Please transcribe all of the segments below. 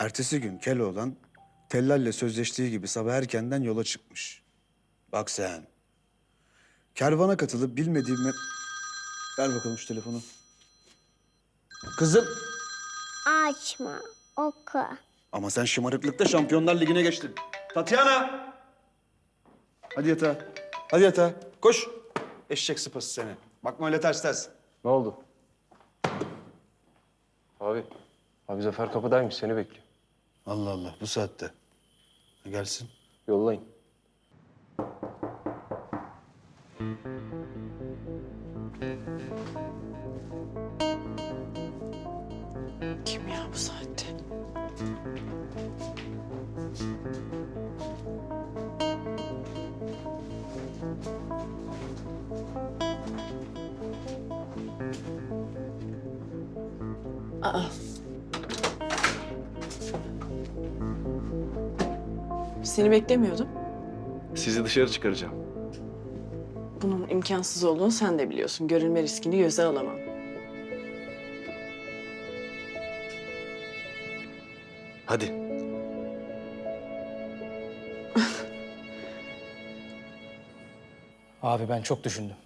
Ertesi gün Keloğlan tellerle sözleştiği gibi sabah erkenden yola çıkmış. Bak sen. Kervana katılıp bilmediğim... Ver bakalım şu telefonu. Kızım. Açma, oku. Ama sen şımarıklıkta Şampiyonlar Ligi'ne geçtin. Tatyana! Hadi yatağa. Hadi yatağa. Koş. Eşek sıpası seni. Bakma öyle ters ters. Ne oldu? Abi, abi Zafer kapıdaymış seni bekliyor. Allah Allah bu saatte. Gelsin. Yollayın. Kim ya bu saatte? Aa. Seni beklemiyordum. Sizi dışarı çıkaracağım. Bunun imkansız olduğunu sen de biliyorsun. Görünme riskini göze alamam. Hadi. Abi ben çok düşündüm.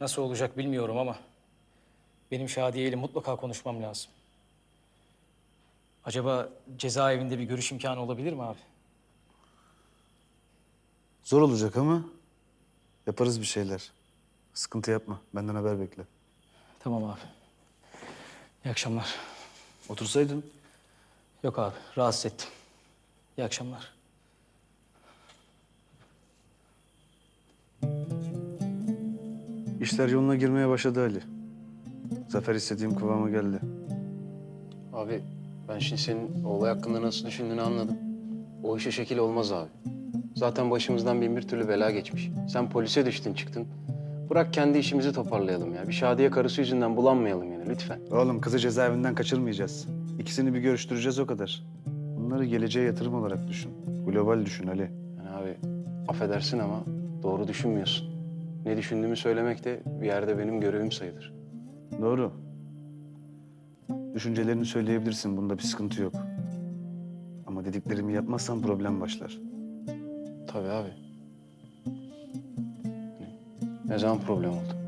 Nasıl olacak bilmiyorum ama benim Şadiye ile mutlaka konuşmam lazım. Acaba cezaevinde bir görüş imkanı olabilir mi abi? Zor olacak ama yaparız bir şeyler. Sıkıntı yapma. Benden haber bekle. Tamam abi. İyi akşamlar. Otursaydın. Yok abi rahatsız ettim. İyi akşamlar. İşler yoluna girmeye başladı Ali. Zafer istediğim kıvama geldi. Abi, ben şimdi senin olay hakkında nasıl düşündüğünü anladım. O işe şekil olmaz abi. Zaten başımızdan bin bir türlü bela geçmiş. Sen polise düştün çıktın. Bırak kendi işimizi toparlayalım ya. Bir Şadiye karısı yüzünden bulanmayalım yani lütfen. Oğlum kızı cezaevinden kaçırmayacağız. İkisini bir görüştüreceğiz o kadar. Bunları geleceğe yatırım olarak düşün. Global düşün Ali. Yani abi affedersin ama doğru düşünmüyorsun. Ne düşündüğümü söylemek de bir yerde benim görevim sayılır. Doğru. Düşüncelerini söyleyebilirsin. Bunda bir sıkıntı yok. Ama dediklerimi yapmazsan problem başlar. Tabii abi. Ne zaman problem oldu?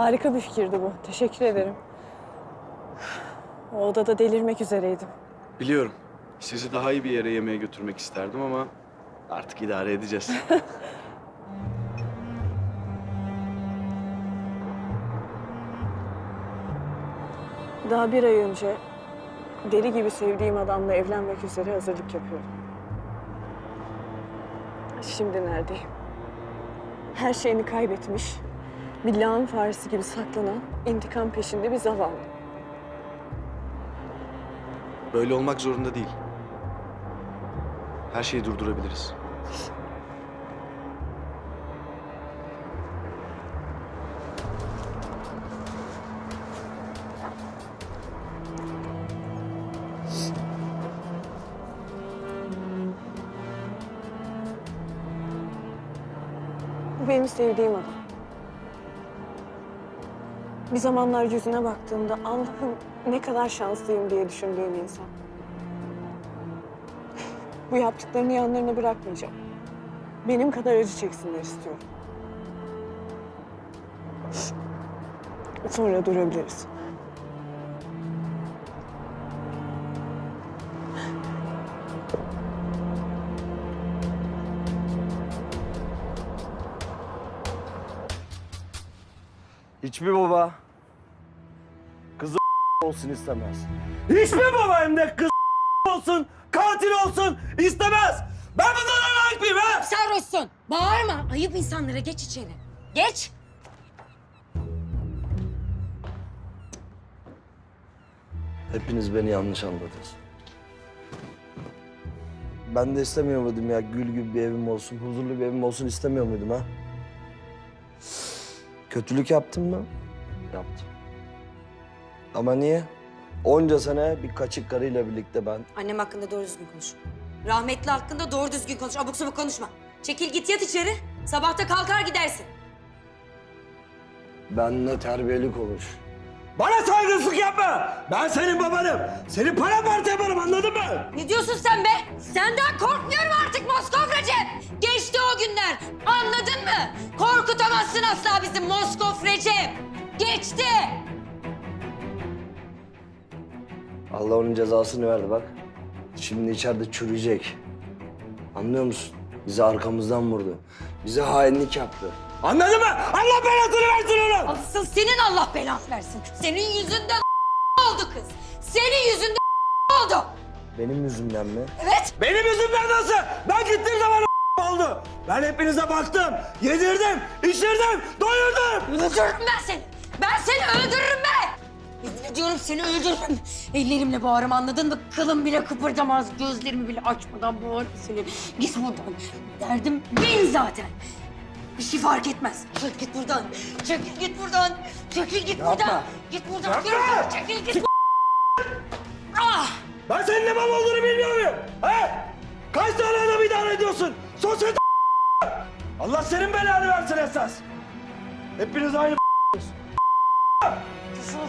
Harika bir fikirdi bu. Teşekkür ederim. O odada delirmek üzereydim. Biliyorum. Sizi daha iyi bir yere yemeğe götürmek isterdim ama artık idare edeceğiz. Daha bir ay önce deli gibi sevdiğim adamla evlenmek üzere hazırlık yapıyorum. Şimdi neredeyim? Her şeyini kaybetmiş, bir lağım faresi gibi saklanan, intikam peşinde bir zavallı. Böyle olmak zorunda değil. Her şeyi durdurabiliriz. Bu benim sevdiğim adam. Bir zamanlar yüzüne baktığımda Allah'ım ne kadar şanslıyım diye düşündüğüm insan. Bu yaptıklarını yanlarına bırakmayacağım. Benim kadar acı çeksinler istiyorum. Sonra durabiliriz. Hiçbir baba kızı olsun istemez. Hiçbir baba hem de kız olsun, katil olsun istemez. Ben bundan layık mıyım ha? Sarhoşsun. Bağırma. Ayıp insanlara. Geç içeri. Geç. Hepiniz beni yanlış anladınız. Ben de istemiyor muydum ya gül gibi bir evim olsun, huzurlu bir evim olsun istemiyor muydum ha? Kötülük yaptım mı? Yaptım. Ama niye? Onca sene bir kaçık karıyla birlikte ben Annem hakkında doğru düzgün konuş. Rahmetli hakkında doğru düzgün konuş. Abuk sabuk konuşma. Çekil git yat içeri. Sabahta kalkar gidersin. benle terbiyeli konuş. Bana saygısızlık yapma! Ben senin babanım. Senin para parti yaparım anladın mı? Ne diyorsun sen be? Senden korkmuyorum artık Moskov Recep. Geçti o günler. Anladın mı? Korkutamazsın asla bizi Moskov Recep. Geçti. Allah onun cezasını verdi bak. Şimdi içeride çürüyecek. Anlıyor musun? Bizi arkamızdan vurdu. Bize hainlik yaptı. Anladın mı? Allah belasını versin onu! Asıl senin Allah belanı versin. Senin yüzünden oldu kız. Senin yüzünden oldu. Benim yüzümden mi? Evet. Benim yüzümden nasıl? Ben gittiğim zaman oldu. Ben hepinize baktım, yedirdim, içirdim, doyurdum. Öldürürüm ben seni. Ben seni öldürürüm ben. Yemin ediyorum seni öldürürüm. Ellerimle boğarım anladın mı? Kılım bile kıpırdamaz. Gözlerimi bile açmadan boğarım seni. Git buradan. Derdim bin zaten. Bir şey fark etmez. Çekil git buradan. Çekil git buradan. Çekil git buradan. Git buradan. Yapma. Yürü. Çekil git. Ah! Ben senin ne mal olduğunu bilmiyor muyum? He? Kaç tane adam idare ediyorsun? Sosyete Allah senin belanı versin esas. Hepiniz aynı Defol.